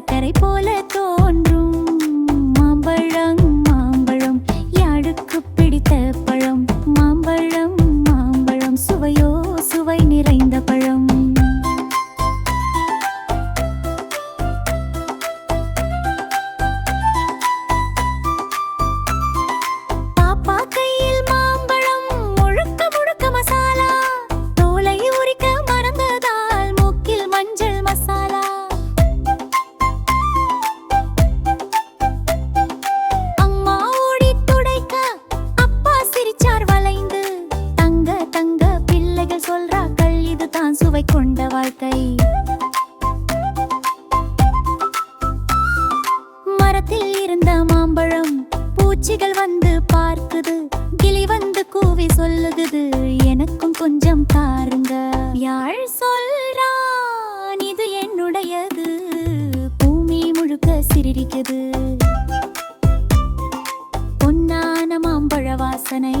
சர்க்கரை போல தோன்றும். மாம்பழம் மாம்பழம் யாருக்கு பிடித்த பழம்? மாம்பழம் மாம்பழம் சுவையோ சுவை நிறைந்த பழம். தான் சுவை கொண்ட வாழ்க்கை. மரத்தில் இருந்த மாம்பழம் பூச்சிகள் வந்து பார்க்குது கிளி வந்து கூவி சொல்லுகுது எனக்கும் கொஞ்சம் தாருங்க. யாழ் சொல்றான் இது என்னுடையது பூமி முழுக்க சிரிக்குது பொன்னான மாம்பழ வாசனை